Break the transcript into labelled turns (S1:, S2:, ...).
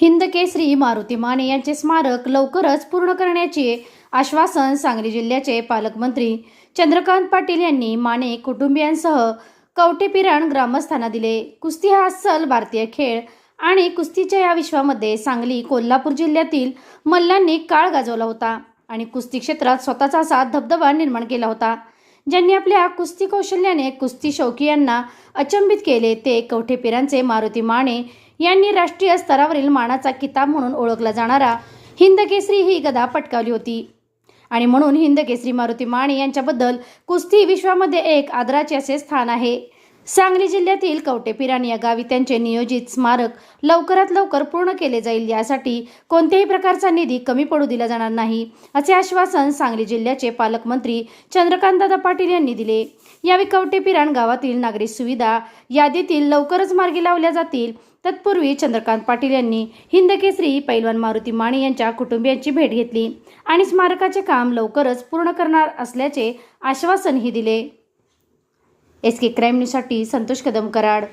S1: हिंदकेसरी मारुती माने यांचे स्मारक लवकरच पूर्ण करण्याचे आश्वासन सांगली जिल्ह्याचे पालकमंत्री चंद्रकांत पाटील यांनी माने कुटुंबियांसह कवटेपिराण ग्रामस्थांना दिले. कुस्ती हा अस्सल भारतीय खेळ आणि कुस्तीच्या या विश्वामध्ये सांगली कोल्हापूर जिल्ह्यातील मल्लांनी काळ गाजवला होता आणि कुस्ती क्षेत्रात स्वतःचा असा धबधबा निर्माण केला होता. ज्यांनी आपल्या कुस्ती कौशल्याने कुस्ती शौकीयांना अचंबित केले ते कवठेपिरांचे मारुती माने यांनी राष्ट्रीय स्तरावरील मानाचा किताब म्हणून ओळखला जाणारा हिंदकेसरी ही गदा पटकावली होती. आणि म्हणून हिंदकेसरी मारुती माने यांच्याबद्दल कुस्ती विश्वामध्ये एक आदराचे असे स्थान आहे. सांगली जिल्ह्यातील कवटेपिरान या गावी त्यांचे नियोजित स्मारक लवकरात लवकर पूर्ण केले जाईल यासाठी कोणत्याही प्रकारचा निधी कमी पडू दिला जाणार नाही असे आश्वासन सांगली जिल्ह्याचे पालकमंत्री चंद्रकांतदादा पाटील यांनी दिले. यावेळी कवटेपिरान गावातील नागरी सुविधा यादीतील लवकरच मार्गी लावल्या जातील तत्पूर्वी चंद्रकांत पाटील यांनी हिंदकेसरी पैलवान मारुती माने यांच्या कुटुंबियांची भेट घेतली आणि स्मारकाचे काम लवकरच पूर्ण करणार असल्याचे आश्वासनही दिले. एस के क्राईम न्यूजसाठी संतोष कदम कराड